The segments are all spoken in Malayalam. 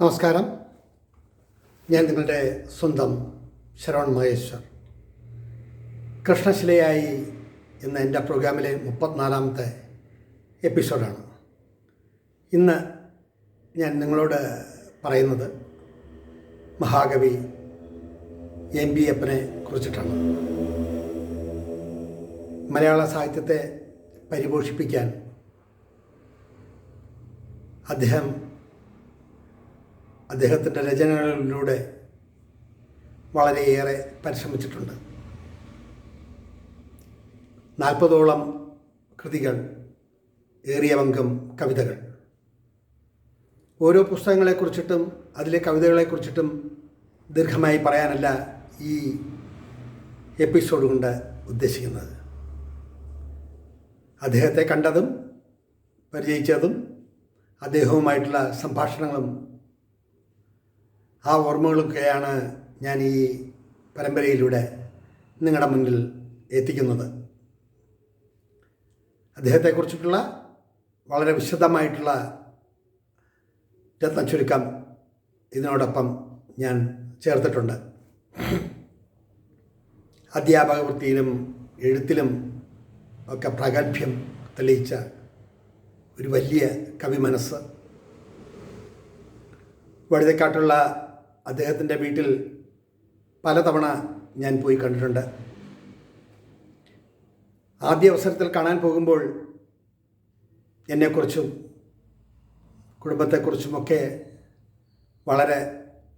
നമസ്കാരം. ഞാൻ നിങ്ങളുടെ സ്വന്തം ശരവൺ മഹേശ്വർ. കൃഷ്ണശിലയായി എന്ന എന്റെ പ്രോഗ്രാമിലെ മുപ്പത്തിനാലാമത്തെ എപ്പിസോഡാണ്. ഇന്ന് ഞാൻ നിങ്ങളോട് പറയുന്നത് മഹാകവി എം ബി അപ്പനെ കുറിച്ചിട്ടാണ്. മലയാള സാഹിത്യത്തെ പരിപോഷിപ്പിക്കാൻ അദ്ദേഹം അദ്ദേഹത്തിന്റെ രചനകളിലൂടെ വളരെയേറെ പരിശ്രമിച്ചിട്ടുണ്ട്. നാൽപ്പതോളം കൃതികൾ ഏറിയ പങ്കും കവിതകൾ. ഓരോ പുസ്തകങ്ങളെക്കുറിച്ചിട്ടും അതിലെ കവിതകളെക്കുറിച്ചിട്ടും ദീർഘമായി പറയാനല്ല ഈ എപ്പിസോഡ് കൊണ്ട് ഉദ്ദേശിക്കുന്നത്. അദ്ദേഹത്തെ കണ്ടതും പരിചയിച്ചതും അദ്ദേഹവുമായിട്ടുള്ള സംഭാഷണങ്ങളും ആ ഓർമ്മകളൊക്കെയാണ് ഞാൻ ഈ പരമ്പരയിലൂടെ നിങ്ങളുടെ മുന്നിൽ എത്തിക്കുന്നത്. അദ്ദേഹത്തെക്കുറിച്ചിട്ടുള്ള വളരെ വിശദമായിട്ടുള്ള രത്ന ചുരുക്കം ഇതിനോടൊപ്പം ഞാൻ ചേർത്തിട്ടുണ്ട്. അധ്യാപക വൃത്തിയിലും എഴുത്തിലും ഒക്കെ പ്രാഗൽഭ്യം തെളിയിച്ച ഒരു വലിയ കവി മനസ്സ് വഴുതക്കാട്ടുള്ള അദ്ദേഹത്തിന്റെ വീട്ടിൽ പലതവണ ഞാൻ പോയി കണ്ടിട്ടുണ്ട്. ആദ്യ അവസരത്തിൽ കാണാൻ പോകുമ്പോൾ എന്നെക്കുറിച്ചും കുടുംബത്തെക്കുറിച്ചുമൊക്കെ വളരെ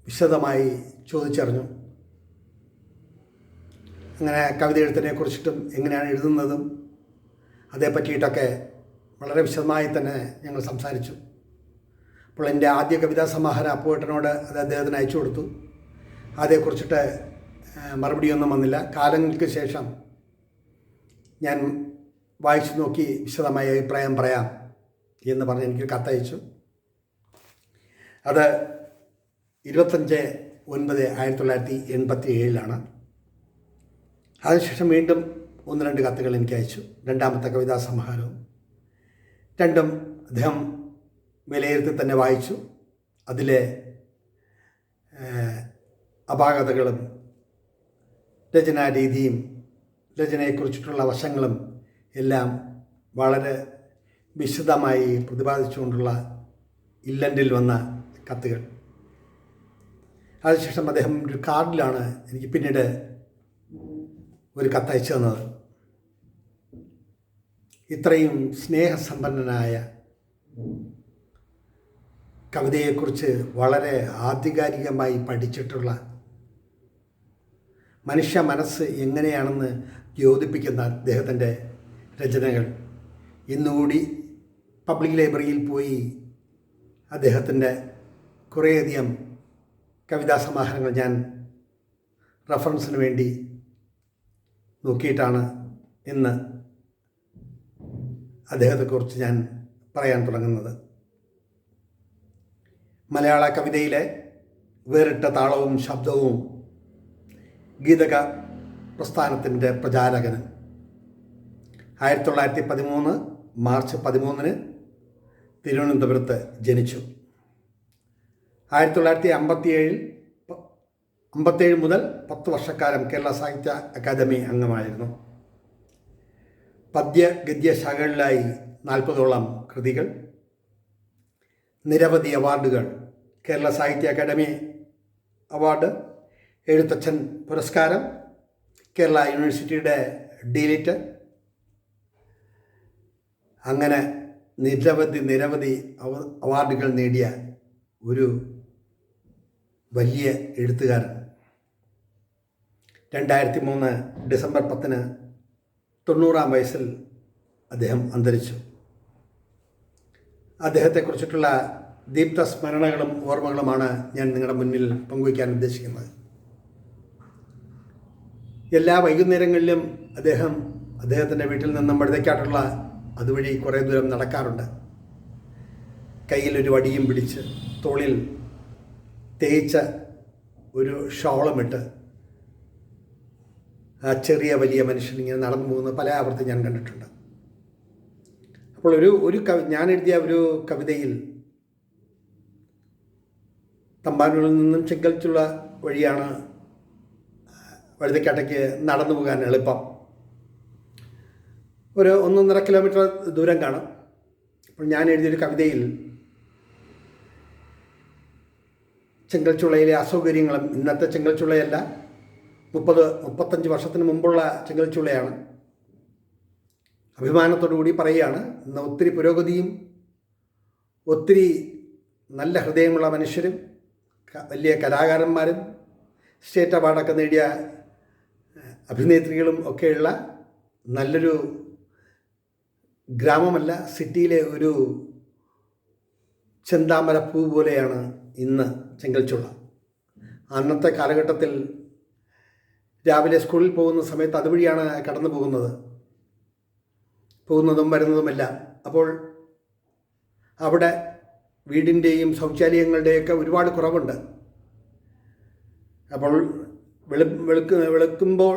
വിശദമായി ചോദിച്ചറിഞ്ഞു. അങ്ങനെ കവിത എഴുത്തിനെ കുറിച്ചിട്ടും എങ്ങനെയാണ് എഴുതുന്നതും അതേ പറ്റിയിട്ടൊക്കെ വളരെ വിശദമായി തന്നെ ഞങ്ങൾ സംസാരിച്ചു. അപ്പോൾ എന്റെ ആദ്യ കവിതാ സമാഹാരം അപ്പുവേട്ടനോട് അത് അദ്ദേഹത്തിന് അയച്ചു കൊടുത്തു. അതേക്കുറിച്ചിട്ട് മറുപടിയൊന്നും വന്നില്ല. കാലങ്ങൾക്ക് ശേഷം ഞാൻ വായിച്ചു നോക്കി വിശദമായ അഭിപ്രായം പറയാം എന്ന് പറഞ്ഞ് എനിക്ക് കത്തയച്ചു അത് ഇരുപത്തഞ്ച് ഒൻപത് ആയിരത്തി തൊള്ളായിരത്തി എൺപത്തി ഏഴിലാണ് അതിനുശേഷം വീണ്ടും ഒന്ന് രണ്ട് കത്തുകൾ എനിക്ക് അയച്ചു. രണ്ടാമത്തെ കവിതാ സമാഹാരവും. രണ്ടും അദ്ദേഹം വിലയിരുത്തി തന്നെ വായിച്ചു. അതിലെ അപാകതകളും രചനാരീതിയും രചനയെക്കുറിച്ചിട്ടുള്ള വശങ്ങളും എല്ലാം വളരെ വിശദമായി പ്രതിപാദിച്ചുകൊണ്ടുള്ള ഇല്ലൻഡിൽ വന്ന കത്തുകൾ. അതിനുശേഷം അദ്ദേഹം ഒരു കാർഡിലാണ് എനിക്ക് പിന്നീട് ഒരു കത്തയച്ചു തന്നത്. ഇത്രയും സ്നേഹസമ്പന്നനായ കവിതയെക്കുറിച്ച് വളരെ ആധികാരികമായി പഠിച്ചിട്ടുള്ള മനുഷ്യ മനസ്സ് എങ്ങനെയാണെന്ന് ദ്യോതിപ്പിക്കുന്ന അദ്ദേഹത്തിന്റെ രചനകൾ. ഇന്നുകൂടി പബ്ലിക് ലൈബ്രറിയിൽ പോയി അദ്ദേഹത്തിന്റെ കുറേയധികം കവിതാ സമാഹാരങ്ങൾ ഞാൻ റെഫറൻസിന് വേണ്ടി നോക്കിയിട്ടാണ് ഇന്ന് അദ്ദേഹത്തെക്കുറിച്ച് ഞാൻ പറയാൻ തുടങ്ങുന്നത്. മലയാള കവിതയിലെ വേറിട്ട താളവും ശബ്ദവും ഗീതക പ്രസ്ഥാനത്തിന്റെ പ്രചാരകന്. ആയിരത്തി തൊള്ളായിരത്തി പതിമൂന്ന് മാർച്ച് പതിമൂന്നിന് തിരുവനന്തപുരത്ത് ജനിച്ചു. ആയിരത്തി തൊള്ളായിരത്തി അമ്പത്തിയേഴിൽ അമ്പത്തേഴ് മുതൽ പത്ത് വർഷക്കാലം കേരള സാഹിത്യ അക്കാദമി അംഗമായിരുന്നു. പദ്യ ഗദ്യ ശാഖകളിലായി നാൽപ്പതോളം കൃതികൾ നിരവധി അവാർഡുകൾ കേരള സാഹിത്യ അക്കാദമി അവാർഡ് എഴുത്തച്ഛൻ പുരസ്കാരം കേരള യൂണിവേഴ്സിറ്റിയുടെ ഡിലിറ്റ്. അങ്ങനെ നിരവധി നിരവധി അവാർഡുകൾ നേടിയ ഒരു വലിയ എഴുത്തുകാരൻ. രണ്ടായിരത്തി മൂന്ന് ഡിസംബർ പത്തിന് തൊണ്ണൂറാം വയസ്സിൽ അദ്ദേഹം അന്തരിച്ചു. അദ്ദേഹത്തെക്കുറിച്ചിട്ടുള്ള ദീപ്ത സ്മരണകളും ഓർമ്മകളുമാണ് ഞാൻ നിങ്ങളുടെ മുന്നിൽ പങ്കുവയ്ക്കാൻ ഉദ്ദേശിക്കുന്നത്. എല്ലാ വൈകുന്നേരങ്ങളിലും അദ്ദേഹം അദ്ദേഹത്തിന്റെ വീട്ടിൽ നിന്നും വഴുതയ്ക്കാട്ടുള്ള അതുവഴി കുറേ ദൂരം നടക്കാറുണ്ട്. കയ്യിലൊരു വടിയും പിടിച്ച് തോളിൽ തേച്ച ഒരു ഷോളമിട്ട് ആ ചെറിയ വലിയ മനുഷ്യൻ ഇങ്ങനെ നടന്നു പോകുന്ന പല ആവർത്തി ഞാൻ കണ്ടിട്ടുണ്ട്. അപ്പോൾ ഒരു ഒരു കവി ഞാൻ എഴുതിയ ഒരു കവിതയിൽ തമ്പാനൂരിൽ നിന്നും ചെങ്കൽച്ചുള്ള വഴിയാണ് വഴുതക്കാട്ടയ്ക്ക് നടന്നു പോകാൻ എളുപ്പം. ഒരു ഒന്നൊന്നര കിലോമീറ്റർ ദൂരം കാണും. അപ്പോൾ ഞാൻ എഴുതിയൊരു കവിതയിൽ ചെങ്കൽച്ചുള്ളയിലെ അസൗകര്യങ്ങളും ഇന്നത്തെ ചെങ്കൽച്ചുള്ളയല്ല മുപ്പത് മുപ്പത്തഞ്ച് വർഷത്തിന് മുമ്പുള്ള ചെങ്കൽച്ചുള്ളയാണ്. അഭിമാനത്തോടു കൂടി പറയുകയാണ് ഇന്ന് ഒത്തിരി പുരോഗതിയും ഒത്തിരി നല്ല ഹൃദയമുള്ള മനുഷ്യരും വലിയ കലാകാരന്മാരും സ്റ്റേറ്റ് അവാർഡൊക്കെ നേടിയ അഭിനേത്രികളും ഒക്കെയുള്ള നല്ലൊരു ഗ്രാമമല്ല സിറ്റിയിലെ ഒരു ചെന്താമര പൂ പോലെയാണ് ഇന്ന് ചെങ്കൽച്ചുള്ള. അന്നത്തെ കാലഘട്ടത്തിൽ രാവിലെ സ്കൂളിൽ പോകുന്ന സമയത്ത് അതുവഴിയാണ് കടന്നു പോകുന്നത് പോകുന്നതും വരുന്നതുമെല്ലാം. അപ്പോൾ അവിടെ വീടിന്റെയും ശൗചാലയങ്ങളുടെയൊക്കെ ഒരുപാട് കുറവുണ്ട്. അപ്പോൾ വെളു വെളുക്ക് വെളുക്കുമ്പോൾ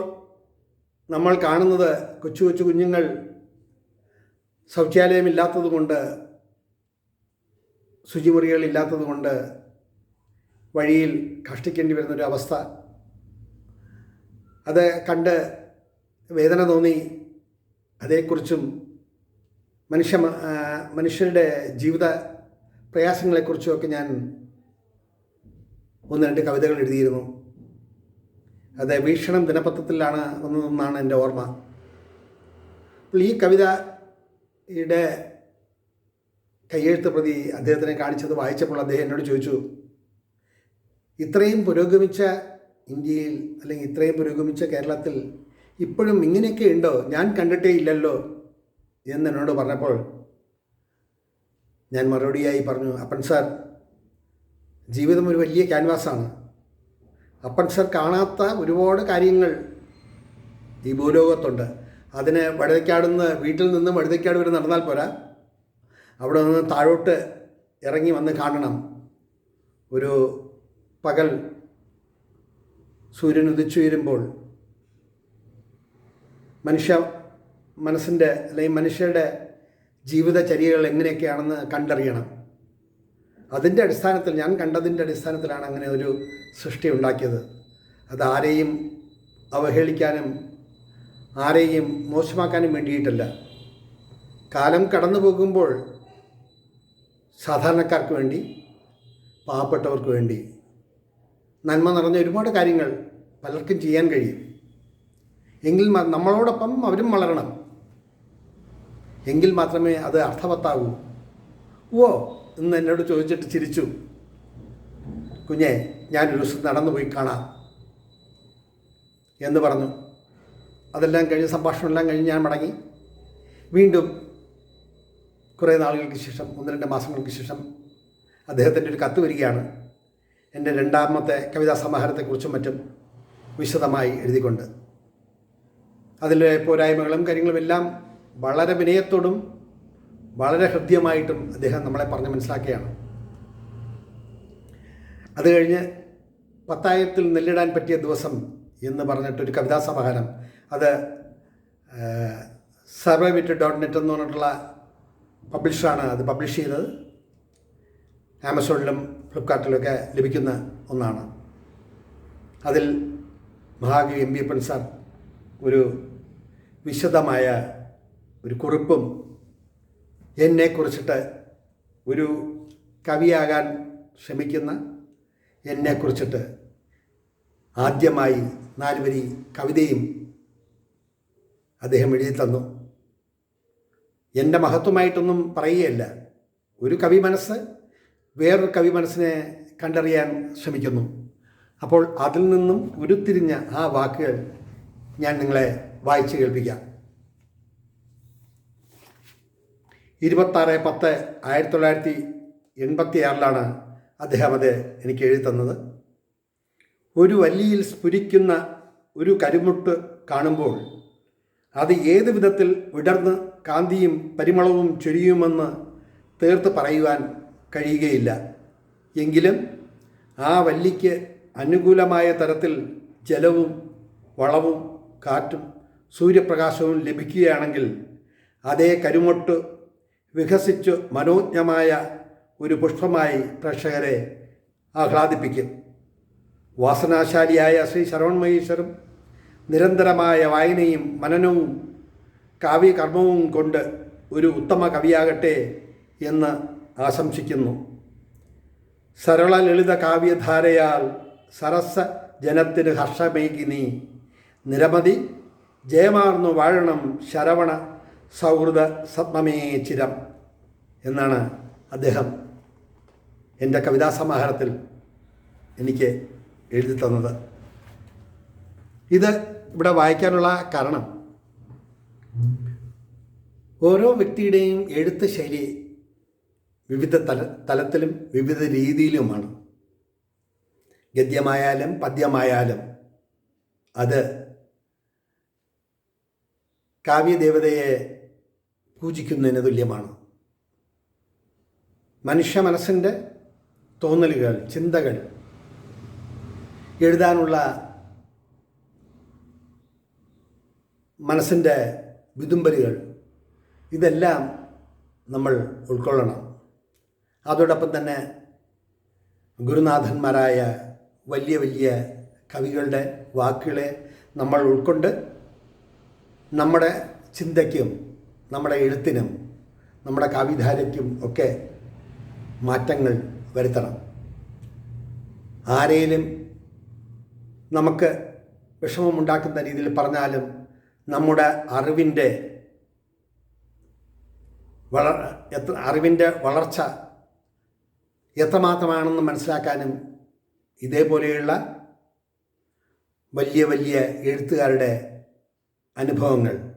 നമ്മൾ കാണുന്നത് കൊച്ചു കൊച്ചു കുഞ്ഞുങ്ങൾ ശൗചാലയമില്ലാത്തതുകൊണ്ട് ശുചിമുറികളില്ലാത്തതുകൊണ്ട് ശുചിമുറികളില്ലാത്തത് കൊണ്ട് വഴിയിൽ കഷ്ടിക്കേണ്ടി വരുന്നൊരവസ്ഥ. അത് കണ്ട് വേദന തോന്നി അതേക്കുറിച്ചും മനുഷ്യ മനുഷ്യരുടെ ജീവിത പ്രയാസങ്ങളെക്കുറിച്ചും ഒക്കെ ഞാൻ ഒന്ന് രണ്ട് കവിതകൾ എഴുതിയിരുന്നു. അത് വീക്ഷണം ദിനപത്രത്തിലാണ് വന്നതെന്നാണ് എന്റെ ഓർമ്മ. അപ്പോൾ ഈ കവിതയുടെ കയ്യെഴുത്ത് പ്രതി അദ്ദേഹത്തിനെ കാണിച്ചത് വായിച്ചപ്പോൾ അദ്ദേഹം എന്നോട് ചോദിച്ചു ഇത്രയും പുരോഗമിച്ച ഇന്ത്യയിൽ അല്ലെങ്കിൽ ഇത്രയും പുരോഗമിച്ച കേരളത്തിൽ ഇപ്പോഴും ഇങ്ങനെയൊക്കെ ഉണ്ടോ? ഞാൻ കണ്ടിട്ടേ ഇല്ലല്ലോ എന്ന് എന്നോട് പറഞ്ഞപ്പോൾ ഞാൻ മറുപടിയായി പറഞ്ഞു അപ്പൻ സാർ ജീവിതം ഒരു വലിയ ക്യാൻവാസാണ്. അപ്പൻ സാർ കാണാത്ത ഒരുപാട് കാര്യങ്ങൾ ഈ ഭൂലോകത്തുണ്ട്. അതിന് വഴുതയ്ക്കാടുന്ന് വീട്ടിൽ നിന്ന് വഴുതയ്ക്കാട് വരെ നടന്നാൽ പോരാ. അവിടെ നിന്ന് താഴോട്ട് ഇറങ്ങി വന്ന് കാണണം. ഒരു പകൽ സൂര്യൻ മനുഷ്യ മനസ്സിന്റെ അല്ലെങ്കിൽ മനുഷ്യരുടെ ജീവിതചര്യകൾ എങ്ങനെയൊക്കെയാണെന്ന് കണ്ടറിയണം. അതിന്റെ അടിസ്ഥാനത്തിൽ ഞാൻ കണ്ടതിന്റെ അടിസ്ഥാനത്തിലാണ് അങ്ങനെ ഒരു സൃഷ്ടി ഉണ്ടാക്കിയത്. അത് ആരെയും അവഹേളിക്കാനും ആരെയും മോശമാക്കാനും വേണ്ടിയിട്ടല്ല. കാലം കടന്നു പോകുമ്പോൾ സാധാരണക്കാർക്ക് വേണ്ടി പാവപ്പെട്ടവർക്ക് വേണ്ടി നന്മ നിറഞ്ഞ ഒരുപാട് കാര്യങ്ങൾ പലർക്കും ചെയ്യാൻ കഴിയും. എങ്കിൽ നമ്മളോടൊപ്പം അവരും വളരണം. എങ്കിൽ മാത്രമേ അത് അർത്ഥവത്താകൂ ഓ എന്ന് എന്നോട് ചോദിച്ചിട്ട് ചിരിച്ചു. കുഞ്ഞെ ഞാനൊരു ദിവസം നടന്നു പോയി കാണാം എന്ന് പറഞ്ഞു. അതെല്ലാം കഴിഞ്ഞ് സംഭാഷണമെല്ലാം കഴിഞ്ഞ് ഞാൻ മടങ്ങി. വീണ്ടും കുറേ നാളുകൾക്ക് ശേഷം ഒന്ന് രണ്ട് മാസങ്ങൾക്ക് ശേഷം അദ്ദേഹത്തിന്റെ ഒരു കത്ത് വരികയാണ്. എന്റെ രണ്ടാമത്തെ കവിതാ സമാഹാരത്തെക്കുറിച്ചും മറ്റും വിശദമായി എഴുതിക്കൊണ്ട്. അതിലെ പോരായ്മകളും കാര്യങ്ങളും എല്ലാം വളരെ വിനയത്തോടും വളരെ ഹൃദ്യമായിട്ടും അദ്ദേഹം നമ്മളെ പറഞ്ഞ് മനസ്സിലാക്കുകയാണ്. അത് കഴിഞ്ഞ് പത്തായത്തിൽ നെല്ലിടാൻ പറ്റിയ ദിവസം എന്ന് പറഞ്ഞിട്ടൊരു കവിതാ സമാഹാരം. അത് സർവേ വിറ്റ് ഡോട്ട് നെറ്റ് എന്ന് പറഞ്ഞിട്ടുള്ള പബ്ലിഷറാണ് അത് പബ്ലിഷ് ചെയ്തത്. ആമസോണിലും ഫ്ലിപ്കാർട്ടിലൊക്കെ ലഭിക്കുന്ന ഒന്നാണ്. അതിൽ മഹാകവി എം ബി അപ്പൻ സാർ ഒരു വിശദമായ ഒരു കുറിപ്പും എന്നെക്കുറിച്ചിട്ട് ഒരു കവിയാകാൻ ശ്രമിക്കുന്ന എന്നെക്കുറിച്ചിട്ട് ആദ്യമായി നാലുവരി കവിതയും അദ്ദേഹം എഴുതി തന്നു. എന്റെ മഹത്വമായിട്ടൊന്നും പറയുകയല്ല. ഒരു കവി മനസ്സ് വേറൊരു കവി മനസ്സിനെ കണ്ടറിയാൻ ശ്രമിക്കുന്നു. അപ്പോൾ അതിൽ നിന്നും ഉരുത്തിരിഞ്ഞ ആ വാക്കുകൾ ഞാൻ നിങ്ങളെ വായിച്ച് കേൾപ്പിക്കാം. ഇരുപത്താറ് പത്ത് ആയിരത്തി തൊള്ളായിരത്തി എൺപത്തി ആറിലാണ് അദ്ദേഹം അത് എനിക്ക് എഴുതി തന്നത്. ഒരു വല്ലിയിൽ സ്ഫുരിക്കുന്ന ഒരു കരിമുട്ട് കാണുമ്പോൾ അത് ഏത് വിധത്തിൽ വിടർന്ന് കാന്തിയും പരിമളവും ചൊരിയുമെന്ന് തീർത്ത് പറയുവാൻ കഴിയുകയില്ല. എങ്കിലും ആ വല്ലിക്ക് അനുകൂലമായ തരത്തിൽ ജലവും വളവും കാറ്റും സൂര്യപ്രകാശവും ലഭിക്കുകയാണെങ്കിൽ അതേ കരുമൊട്ട് വികസിച്ച് മനോജ്ഞമായ ഒരു പുഷ്പമായി പ്രേക്ഷകരെ ആഹ്ലാദിപ്പിക്കും. വാസനാശാലിയായ ശ്രീ ശരവൺ മഹേശ്വരും നിരന്തരമായ വായനയും മനനവും കാവ്യകർമ്മവും കൊണ്ട് ഒരു ഉത്തമ കവിയാകട്ടെ എന്ന് ആശംസിക്കുന്നു. സരള ലളിത കാവ്യധാരയാൽ സരസ ജനത്തിന് ഹർഷമേകി നീ. നിരവധി ജയമാർന്നു വാഴണം ശരവണ സൗഹൃദ സത്മമേ ചിരം എന്നാണ് അദ്ദേഹം എന്റെ കവിതാ സമാഹാരത്തിൽ എനിക്ക് എഴുതി തന്നത്. ഇത് ഇവിടെ വായിക്കാനുള്ള കാരണം ഓരോ വ്യക്തിയുടെയും എഴുത്ത് ശൈലി വിവിധ തല തലത്തിലും വിവിധ രീതിയിലുമാണ്. ഗദ്യമായാലും പദ്യമായാലും അത് കാവ്യദേവതയെ പൂജിക്കുന്നതിന് തുല്യമാണ്. മനുഷ്യ മനസ്സിന്റെ തോന്നലുകൾ ചിന്തകൾ എഴുതാനുള്ള മനസ്സിന്റെ വിതുമ്പലുകൾ ഇതെല്ലാം നമ്മൾ ഉൾക്കൊള്ളണം. അതോടൊപ്പം തന്നെ ഗുരുനാഥന്മാരായ വലിയ വലിയ കവികളുടെ വാക്കുകളെ നമ്മൾ ഉൾക്കൊണ്ട് നമ്മുടെ ചിന്തയ്ക്കും നമ്മുടെ എഴുത്തിനും നമ്മുടെ കവിധാരയ്ക്കും ഒക്കെ മാറ്റങ്ങൾ വരുത്തണം. ആരെയും നമുക്ക് വിഷമമുണ്ടാക്കുന്ന രീതിയിൽ പറഞ്ഞാലും നമ്മുടെ അറിവിന്റെ വള എത്ര അറിവിന്റെ വളർച്ച എത്രമാത്രമാണെന്ന് മനസ്സിലാക്കാനും ഇതേപോലെയുള്ള വലിയ വലിയ എഴുത്തുകാരുടെ അനുഭവങ്ങൾ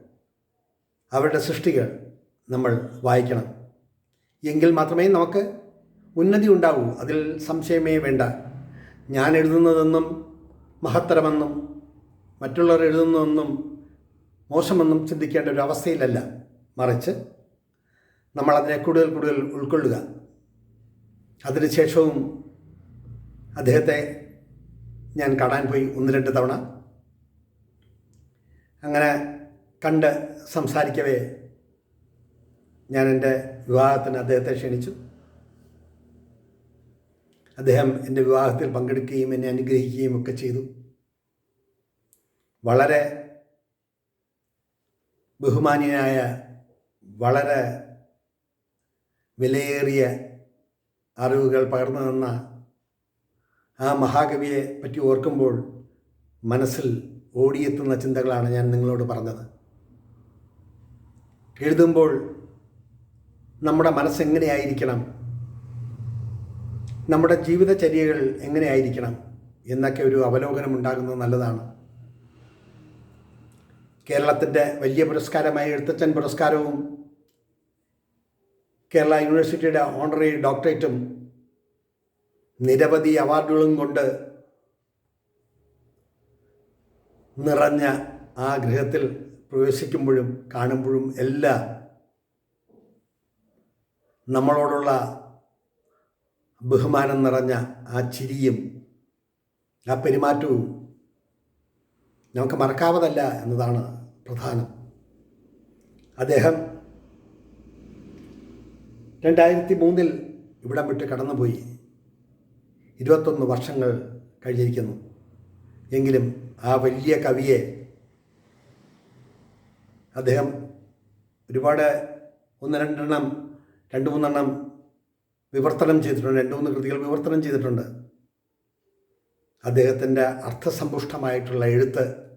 അവരുടെ സൃഷ്ടികൾ നമ്മൾ വായിക്കണം. എങ്കിൽ മാത്രമേ നമുക്ക് ഉന്നതി ഉണ്ടാവൂ. അതിൽ സംശയമേ വേണ്ട. ഞാൻ എഴുതുന്നതെന്നും മഹത്തരമെന്നും മറ്റുള്ളവർ എഴുതുന്നതെന്നും മോശമെന്നും ചിന്തിക്കേണ്ട ഒരു അവസ്ഥയിലല്ല. മറിച്ച് നമ്മളതിനെ കൂടുതൽ കൂടുതൽ ഉൾക്കൊള്ളുക. അതിനുശേഷവും അദ്ദേഹത്തെ ഞാൻ കാണാൻ പോയി ഒന്ന് രണ്ട് തവണ. അങ്ങനെ കണ്ട് സംസാരിക്കവേ ഞാൻ എന്റെ വിവാഹത്തിന് അദ്ദേഹത്തെ ക്ഷണിച്ചു. അദ്ദേഹം എന്റെ വിവാഹത്തിൽ പങ്കെടുക്കുകയും എന്നെ അനുഗ്രഹിക്കുകയും ഒക്കെ ചെയ്തു. വളരെ ബഹുമാനിയായ വളരെ വിലയേറിയ അറിവുകൾ പകർന്നു തന്ന ആ മഹാകവിയെ പറ്റി ഓർക്കുമ്പോൾ മനസ്സിൽ ഓടിയെത്തുന്ന ചിന്തകളാണ് ഞാൻ നിങ്ങളോട് പറഞ്ഞത്. എഴുതുമ്പോൾ നമ്മുടെ മനസ്സെങ്ങനെയായിരിക്കണം? നമ്മുടെ ജീവിതചര്യകൾ എങ്ങനെയായിരിക്കണം? എന്നൊക്കെ ഒരു അവലോകനം ഉണ്ടാകുന്നത് നല്ലതാണ്. കേരളത്തിന്റെ വലിയ പുരസ്കാരമായ എഴുത്തച്ഛൻ പുരസ്കാരവും കേരള യൂണിവേഴ്സിറ്റിയുടെ ഓണററി ഡോക്ടറേറ്റും നിരവധി അവാർഡുകളും കൊണ്ട് നിറഞ്ഞ ആ ഗൃഹത്തിൽ പ്രവേശിക്കുമ്പോഴും കാണുമ്പോഴും എല്ലാം നമ്മളോടുള്ള ബഹുമാനം നിറഞ്ഞ ആ ചിരിയും ആ പെരുമാറ്റവും നമുക്ക് മറക്കാവതല്ല എന്നതാണ് പ്രധാനം. അദ്ദേഹം രണ്ടായിരത്തി മൂന്നിൽ ഇവിടം വിട്ട് കടന്നുപോയി. ഇരുപത്തൊന്ന് വർഷങ്ങൾ കഴിഞ്ഞിരിക്കുന്നു. എങ്കിലും ആ വലിയ കവിയെ അദ്ദേഹം ഒരുപാട് ഒന്ന് രണ്ടെണ്ണം രണ്ട് മൂന്നെണ്ണം വിവർത്തനം ചെയ്തിട്ടുണ്ട് രണ്ട് മൂന്ന് കൃതികൾ വിവർത്തനം ചെയ്തിട്ടുണ്ട്. അദ്ദേഹത്തിന്റെ അർത്ഥസമ്പുഷ്ടമായിട്ടുള്ള എഴുത്ത്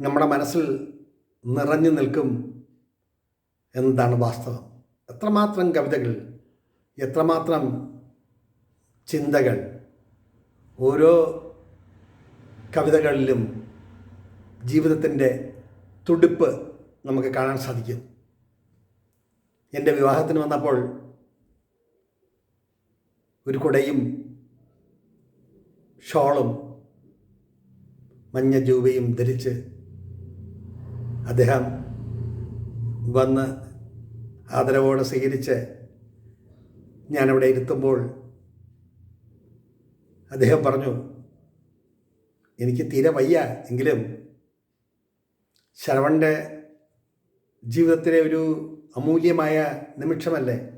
നമ്മുടെ മനസ്സിൽ നിറഞ്ഞു നിൽക്കും എന്നതാണ് വാസ്തവം. എത്രമാത്രം കവിതകൾ എത്രമാത്രം ചിന്തകൾ ഓരോ കവിതകളിലും ജീവിതത്തിന്റെ തുടിപ്പ് നമുക്ക് കാണാൻ സാധിക്കും. എന്റെ വിവാഹത്തിന് വന്നപ്പോൾ ഒരു കുടയും ഷോളും മഞ്ഞ ജൂബയും ധരിച്ച് അദ്ദേഹം വന്ന് ആദരവോടെ സ്വീകരിച്ച് ഞാനവിടെ ഇരുത്തുമ്പോൾ അദ്ദേഹം പറഞ്ഞു എനിക്ക് തീരെ വയ്യ. എങ്കിലും ശരവണന്റെ ജീവിതത്തിലെ ഒരു അമൂല്യമായ നിമിഷമല്ലേ?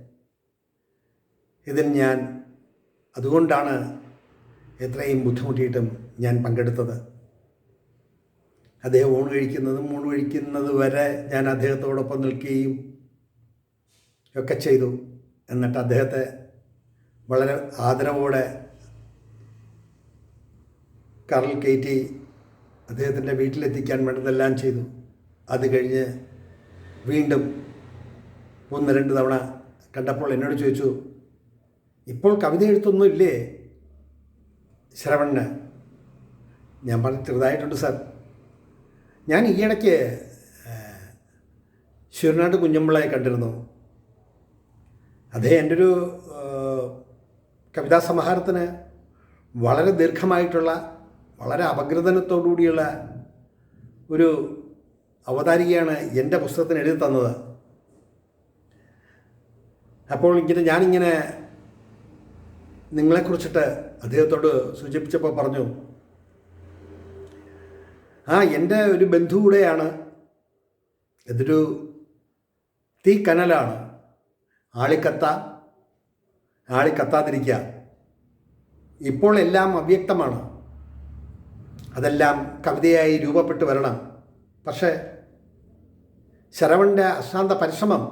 ഇതിൽ ഞാൻ അതുകൊണ്ടാണ് എത്രയും ബുദ്ധിമുട്ടിയിട്ടും ഞാൻ പങ്കെടുത്തത്. അദ്ദേഹം ഊണ് കഴിക്കുന്നതും ഊണ് കഴിക്കുന്നത് വരെ ഞാൻ അദ്ദേഹത്തോടൊപ്പം നിൽക്കുകയും ഒക്കെ ചെയ്തു. എന്നിട്ട് അദ്ദേഹത്തെ വളരെ ആദരവോടെ കാറിൽ കയറ്റി അദ്ദേഹത്തിന്റെ വീട്ടിലെത്തിക്കാൻ വേണ്ടതെല്ലാം ചെയ്തു. അത് കഴിഞ്ഞ് വീണ്ടും ഒന്ന് രണ്ട് തവണ കണ്ടപ്പോൾ എന്നോട് ചോദിച്ചു ഇപ്പോൾ കവിത എഴുത്തൊന്നും ഇല്ലേ? ശ്രവണ് ഞാൻ പറഞ്ഞു ചെറുതായിട്ടുണ്ട് സാർ. ഞാൻ ഈയിടയ്ക്ക് ശിവനാട് കുഞ്ഞമ്പിളയെ കണ്ടിരുന്നു. അദ്ദേഹം എന്റെ ഒരു കവിതാ സമാഹാരത്തിന് വളരെ ദീർഘമായിട്ടുള്ള വളരെ അപഗ്രഥനത്തോടുകൂടിയുള്ള ഒരു അവതാരികയാണ് എന്റെ പുസ്തകത്തിന് എഴുതി തന്നത്. അപ്പോൾ ഇങ്ങനെ ഞാനിങ്ങനെ നിങ്ങളെക്കുറിച്ചിട്ട് അദ്ദേഹത്തോട് സൂചിപ്പിച്ചപ്പോൾ പറഞ്ഞു ആ എന്റെ ഒരു ബന്ധു കൂടെയാണ് ഇതൊരു തീ കനലാണ് ആളിക്കത്ത ആളിക്കത്താതിരിക്കുക ഇപ്പോൾ എല്ലാം അവ്യക്തമാണ്. അതെല്ലാം കവിതയായി രൂപപ്പെട്ടു വരണം. പക്ഷേ ശരവണന്റെ അശാന്ത പരിശ്രമം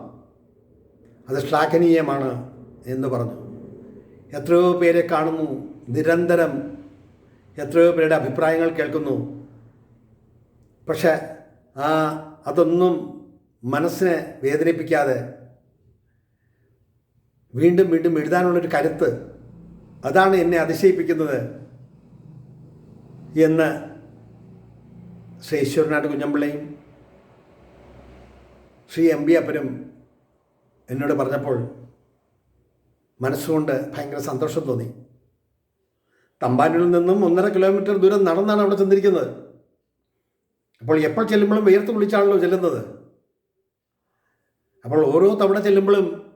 അത് ശ്ലാഘനീയമാണ് എന്ന് പറഞ്ഞു. എത്രയോ പേരെ കാണുന്നു നിരന്തരം എത്രയോ പേരുടെ അഭിപ്രായങ്ങൾ കേൾക്കുന്നു. പക്ഷേ ആ അതൊന്നും മനസ്സിനെ വേദനിപ്പിക്കാതെ വീണ്ടും വീണ്ടും എഴുതാനുള്ളൊരു കരുത്ത് അതാണ് എന്നെ അതിശയിപ്പിക്കുന്നത്. എന്ന് ശ്രീ ഈശ്വരനാട് കുഞ്ഞമ്പിള്ളയും ശ്രീ എം ബി അപ്പനും എന്നോട് പറഞ്ഞപ്പോൾ മനസ്സുകൊണ്ട് ഭയങ്കര സന്തോഷം തോന്നി. തമ്പാനൂരിൽ നിന്നും ഒന്നര കിലോമീറ്റർ ദൂരം നടന്നാണ് അവിടെ ചെന്നിരിക്കുന്നത്. അപ്പോൾ എപ്പോൾ ചെല്ലുമ്പോഴും വിയർത്ത് വിളിച്ചാണല്ലോ ചെല്ലുന്നത്. അപ്പോൾ ഓരോ തവണ ചെല്ലുമ്പോഴും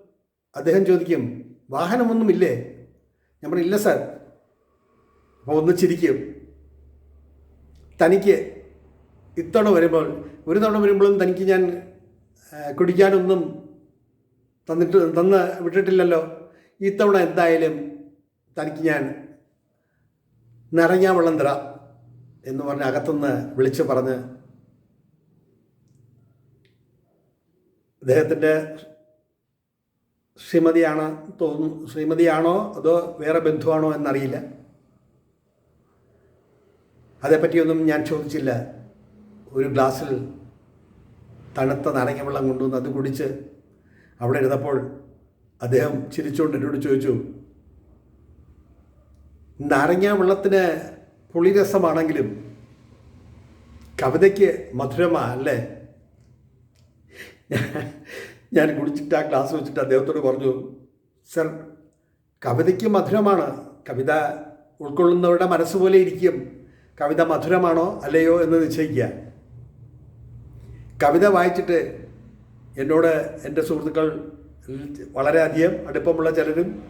അദ്ദേഹം ചോദിക്കും വാഹനമൊന്നുമില്ലേ? ഞാൻ പറഞ്ഞില്ല സാർ. അപ്പോൾ ഒന്ന് ചിരിക്കും. തനിക്ക് ഇത്തവണ വരുമ്പോൾ ഒരു തവണ വരുമ്പോഴും തനിക്ക് ഞാൻ കുടിക്കാനൊന്നും തന്നിട്ട് തന്ന് വിട്ടിട്ടില്ലല്ലോ. ഇത്തവണ എന്തായാലും തനിക്ക് ഞാൻ നിറഞ്ഞാ വെള്ളം തരാം എന്ന് പറഞ്ഞ് അകത്തുനിന്ന് വിളിച്ച് പറഞ്ഞ് അദ്ദേഹത്തിന്റെ ശ്രീമതിയാണ് തോന്നുന്നു ശ്രീമതിയാണോ അതോ വേറെ ബന്ധുവാണോ എന്നറിയില്ല. അതേപ്പറ്റിയൊന്നും ഞാൻ ചോദിച്ചില്ല. ഒരു ഗ്ലാസ്സിൽ തണുത്ത നാരങ്ങ വെള്ളം കൊണ്ടുവന്ന് അത് കുടിച്ച് അവിടെ ഇരുന്നപ്പോൾ അദ്ദേഹം ചിരിച്ചുകൊണ്ട് എന്നോട് ചോദിച്ചു നാരങ്ങ വെള്ളത്തിന് പുളിരസമാണെങ്കിലും കവിതയ്ക്ക് മധുരമാ അല്ലേ? ഞാൻ കുടിച്ചിട്ട് ആ ക്ലാസ് വെച്ചിട്ട് അദ്ദേഹത്തോട് പറഞ്ഞു സർ കവിതയ്ക്ക് മധുരമാണ്. കവിത ഉൾക്കൊള്ളുന്നവരുടെ മനസ്സ് പോലെ ഇരിക്കും. കവിത മധുരമാണോ അല്ലയോ എന്ന് നിശ്ചയിക്കുക. കവിത വായിച്ചിട്ട് എന്നോട് എന്റെ സുഹൃത്തുക്കൾ വളരെയധികം അടുപ്പമുള്ള ചിലരും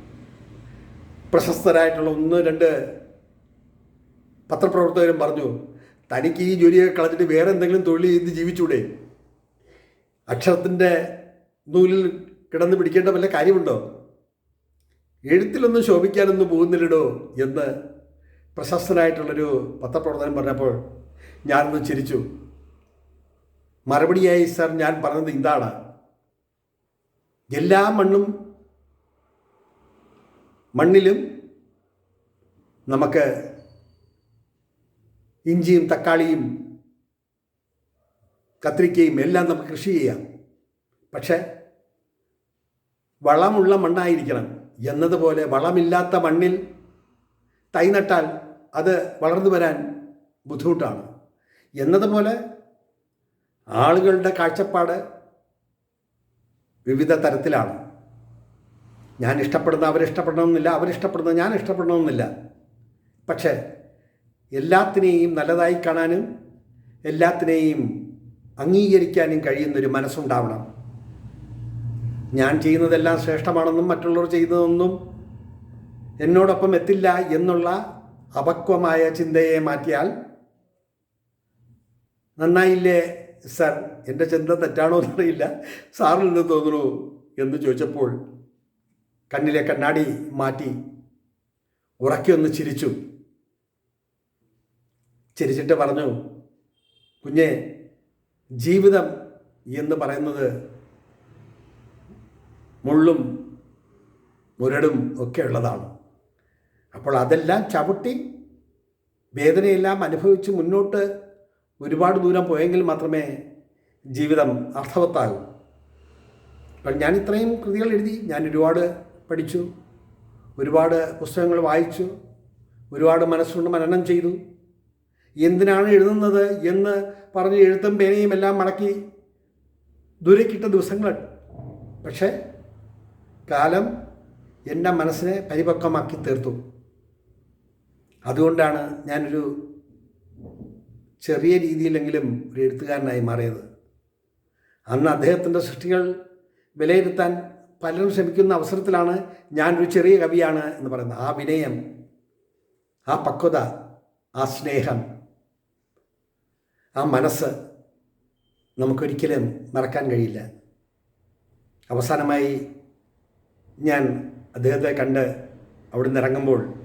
പ്രശസ്തരായിട്ടുള്ള ഒന്ന് രണ്ട് പത്രപ്രവർത്തകരും പറഞ്ഞു തനിക്ക് ഈ ജോലിയൊക്കെ കളഞ്ഞിട്ട് വേറെ എന്തെങ്കിലും തൊഴിൽ ചെയ്ത് ജീവിച്ചൂടെ? അക്ഷരത്തിന്റെ നൂലിൽ കിടന്ന് പിടിക്കേണ്ട വല്ല കാര്യമുണ്ടോ? എഴുത്തിലൊന്നും ശോഭിക്കാനൊന്നും പോകുന്നില്ലടോ? എന്ന് പ്രശസ്തനായിട്ടുള്ളൊരു പത്രപ്രവർത്തനം പറഞ്ഞപ്പോൾ ഞാനൊന്ന് ചിരിച്ചു. മറുപടിയായി സർ ഞാൻ പറഞ്ഞത് ഇതാണ്. എല്ലാ മണ്ണും മണ്ണിലും നമുക്ക് ഇഞ്ചിയും തക്കാളിയും കത്രിക്കയും എല്ലാം നമുക്ക് കൃഷി ചെയ്യാം. പക്ഷേ വളമുള്ള മണ്ണായിരിക്കണം. എന്നതുപോലെ വളമില്ലാത്ത മണ്ണിൽ തൈ നട്ടാൽ അത് വളർന്നു വരാൻ ബുദ്ധിമുട്ടാണ്. എന്നതുപോലെ ആളുകളുടെ കാഴ്ചപ്പാട് വിവിധ തരത്തിലാണ്. ഞാൻ ഇഷ്ടപ്പെടുന്ന അവരിഷ്ടപ്പെടണമെന്നില്ല അവരിഷ്ടപ്പെടുന്ന ഞാൻ ഇഷ്ടപ്പെടണമെന്നില്ല. പക്ഷേ എല്ലാത്തിനെയും നല്ലതായി കാണാനും എല്ലാത്തിനെയും അംഗീകരിക്കാനും കഴിയുന്നൊരു മനസ്സുണ്ടാവണം. ഞാൻ ചെയ്യുന്നതെല്ലാം ശ്രേഷ്ഠമാണെന്നും മറ്റുള്ളവർ ചെയ്യുന്നതൊന്നും എന്നോടൊപ്പം എത്തില്ല എന്നുള്ള അപക്വമായ ചിന്തയെ മാറ്റിയാൽ നന്നായില്ലേ സർ? എന്റെ ചിന്ത തെറ്റാണോ എന്നറിയില്ല. സാറിൽ നിന്ന് തോന്നുന്നു എന്ന് ചോദിച്ചപ്പോൾ കണ്ണിലെ കണ്ണാടി മാറ്റി ഉറക്കിയൊന്ന് ചിരിച്ചു. ചിരിച്ചിട്ട് പറഞ്ഞു കുഞ്ഞെ ജീവിതം എന്ന് പറയുന്നത് മുള്ളും മുരടും ഒക്കെ ഉള്ളതാണ്. അപ്പോൾ അതെല്ലാം ചവിട്ടി വേദനയെല്ലാം അനുഭവിച്ച് മുന്നോട്ട് ഒരുപാട് ദൂരം പോയെങ്കിൽ മാത്രമേ ജീവിതം അർത്ഥവത്താകൂ. അപ്പോൾ ഞാൻ ഇത്രയും കൃതികൾ എഴുതി ഞാൻ ഒരുപാട് പഠിച്ചു ഒരുപാട് പുസ്തകങ്ങൾ വായിച്ചു ഒരുപാട് മനസ്സുകൊണ്ട് മനനം ചെയ്തു. എന്തിനാണ് എഴുതുന്നത് എന്ന് പറഞ്ഞ് എഴുത്തും പേനയും എല്ലാം മടക്കി ദൂരക്കിട്ട ദിവസങ്ങൾ. പക്ഷേ കാലം എന്റെ മനസ്സിനെ പരിപക്വമാക്കി തീർത്തു. അതുകൊണ്ടാണ് ഞാനൊരു ചെറിയ രീതിയിലെങ്കിലും ഒരു എഴുത്തുകാരനായി മാറിയത്. അന്ന് അദ്ദേഹത്തിന്റെ സൃഷ്ടികൾ വിലയിരുത്താൻ പലരും ശ്രമിക്കുന്ന അവസരത്തിലാണ് ഞാനൊരു ചെറിയ കവിയാണ് എന്ന് പറയുന്നത്. ആ വിനയം ആ പക്വത ആ സ്നേഹം ആ മനസ്സ് നമുക്കൊരിക്കലും മറക്കാൻ കഴിയില്ല. അവസാനമായി ഞാൻ അദ്ദേഹത്തെ കണ്ട് അവിടുന്ന് ഇറങ്ങുമ്പോൾ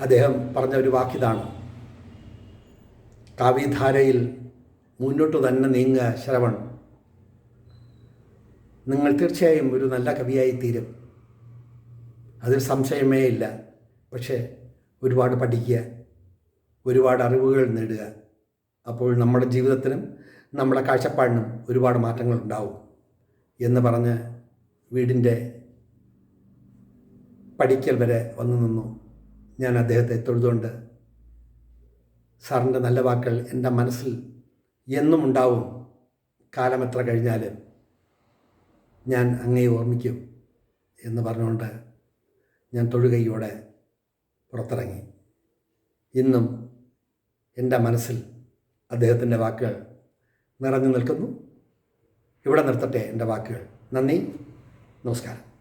അദ്ദേഹം പറഞ്ഞ ഒരു വാക്കിതാണ്. കാവ്യധാരയിൽ മുന്നോട്ട് തന്നെ നീങ്ങ ശ്രവൺ. നിങ്ങൾ തീർച്ചയായും ഒരു നല്ല കവിയായി തീരും അതിൽ സംശയമേ ഇല്ല. പക്ഷേ ഒരുപാട് പഠിക്കുക ഒരുപാട് അറിവുകൾ നേടുക. അപ്പോൾ നമ്മുടെ ജീവിതത്തിനും നമ്മുടെ കാഴ്ചപ്പാടിനും ഒരുപാട് മാറ്റങ്ങൾ ഉണ്ടാവും എന്ന് പറഞ്ഞ് വീടിന്റെ പഠിക്കൽ വരെ വന്നു നിന്നു. ഞാൻ അദ്ദേഹത്തെ തൊഴുതുകൊണ്ട് സാറിന്റെ നല്ല വാക്കുകൾ എന്റെ മനസ്സിൽ എന്നും ഉണ്ടാവും. കാലം എത്ര കഴിഞ്ഞാലും ഞാൻ അങ്ങേ ഓർമ്മിക്കും എന്ന് പറഞ്ഞുകൊണ്ട് ഞാൻ തൊഴുകയോടെ പുറത്തിറങ്ങി. ഇന്നും എന്റെ മനസ്സിൽ അദ്ദേഹത്തിന്റെ വാക്കുകൾ നിറഞ്ഞു നിൽക്കുന്നു. ഇവിടെ നിർത്തട്ടെ എന്റെ വാക്കുകൾ. നന്ദി. നമസ്കാരം.